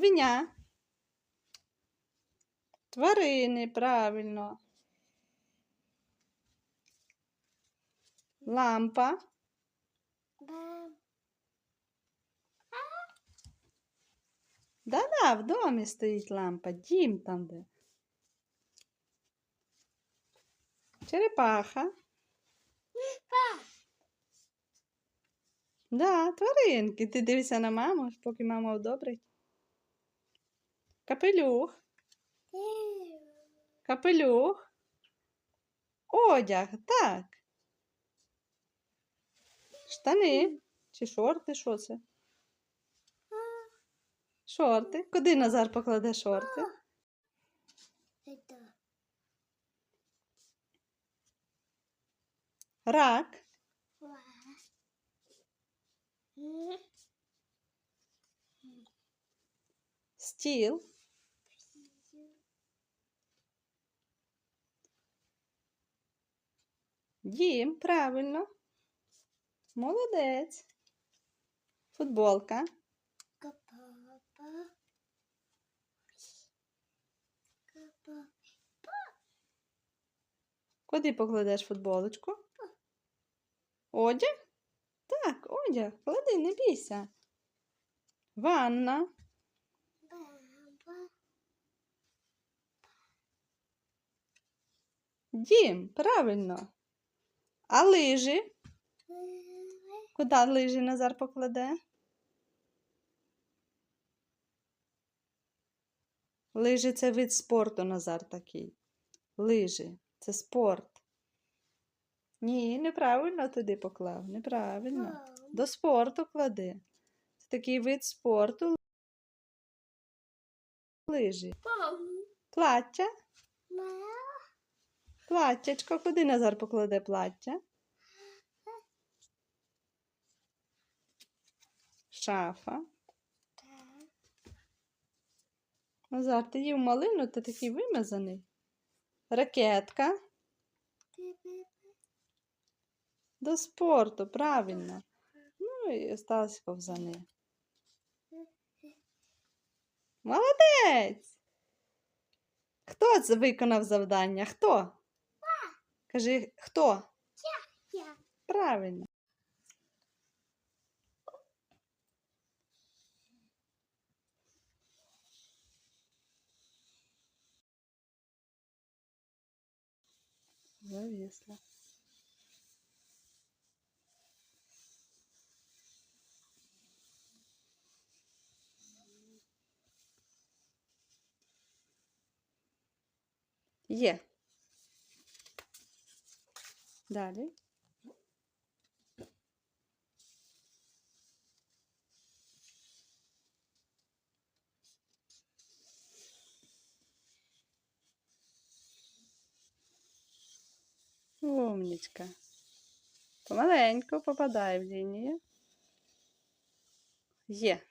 Свиня. Тварини, правильно. Лампа. Да-да, в домі стоїть лампа. Дім там де. Черепаха. Да, тваринки. Ти дивишся на маму, поки мама одобрить. Капелюх. Капелюх. Одяг, так. Штани. Чи шорти, що це? Шорти. Куди Назар покладе шорти? Рак. Стіл. Дім, правильно. Молодець. Футболка. Куди покладеш футболочку? Одяг? Так, одяг. Клади, не бійся. Ванна. Дім, правильно. А лижі? Куди лижі Назар покладе? Лижі це вид спорту, Назар такий. Лижі це спорт. Ні, неправильно туди поклав. Неправильно. До спорту клади. Це такий вид спорту. Лижі. Плаття. Платтячко. Куди Назар покладе плаття? Шафа. Назар, ти їв малину, ти такий вимазаний. Ракетка. До спорту, правильно. Ну і осталось ковзани. Молодець! Хто виконав завдання? Хто? Кажи, хто? Я. Правильно. Зависла. Є. Далі. Умничка. Помаленьку попадає в лінію. Є.